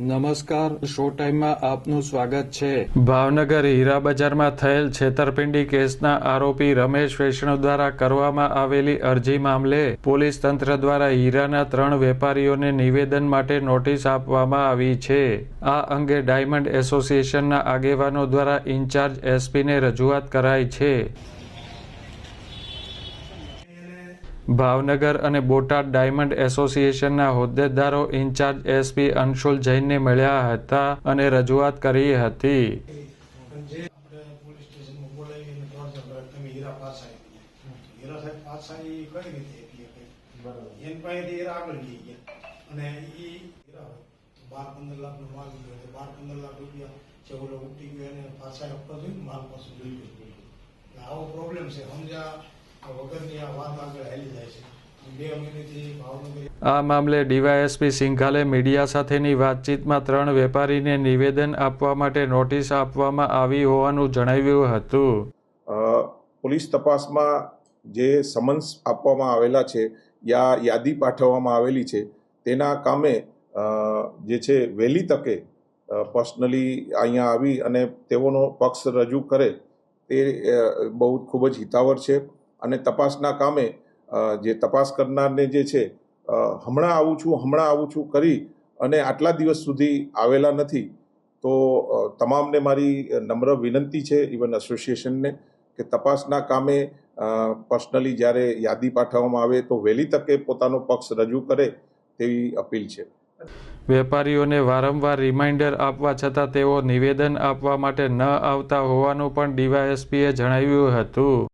નમસ્કાર, શો ટાઈમમાં આપનું સ્વાગત છે. ભાવનગર હીરા બજારમાં થયેલ છેતરપિંડી કેસના આરોપી રમેશ વૈષ્ણવ દ્વારા કરવામાં આવેલી અરજી મામલે પોલીસ તંત્ર દ્વારા હીરાના ત્રણ વેપારીઓને નિવેદન માટે નોટિસ આપવામાં આવી છે. આ અંગે ડાયમંડ એસોસિએશનના આગેવાનો દ્વારા ઇન્ચાર્જ એસપીને રજૂઆત કરાઈ છે. ભાવનગર અને બોટાદ ડાયમંડ એસોસિએશનના હોદ્દેદારો ઇન્ચાર્જ એસપી અંશુલ જૈનને મળ્યા હતા અને રજૂઆત કરી હતી. આવી પ્રોબ્લેમ છે સમજા વગરની આ મામલે ડીવાયએસપી સિંઘાલે મીડિયા સાથેની વાતચીતમાં ત્રણ વેપારીને નિવેદન આપવા માટે નોટિસ આપવામાં આવી હોવાનું જણાવ્યું હતું. પોલીસ તપાસમાં જે સમન્સ આપવામાં આવેલા છે યા યાદી પાઠવવામાં આવેલી છે તેના કામે જે છે વહેલી તકે પર્સનલી અહીંયા આવી અને તેઓનો પક્ષ રજૂ કરે તે બહુ ખૂબ જ હિતાવર છે. અને તપાસના કામે જે તપાસ કરનારને જે છે હમણાં આવું છું, હમણાં આવું છું કરી અને આટલા દિવસ સુધી આવેલા નથી, તો તમામને મારી નમ્ર વિનંતી છે, ઇવન એસોસિએશનને, કે તપાસના કામે પર્સનલી જ્યારે યાદી પાઠવવામાં આવે તો વહેલી તકે પોતાનો પક્ષ રજૂ કરે તેવી અપીલ છે. વેપારીઓને વારંવાર રિમાઇન્ડર આપવા છતાં તેઓ નિવેદન આપવા માટે ન આવતા હોવાનું પણ ડીવાયએસપીએ જણાવ્યું હતું.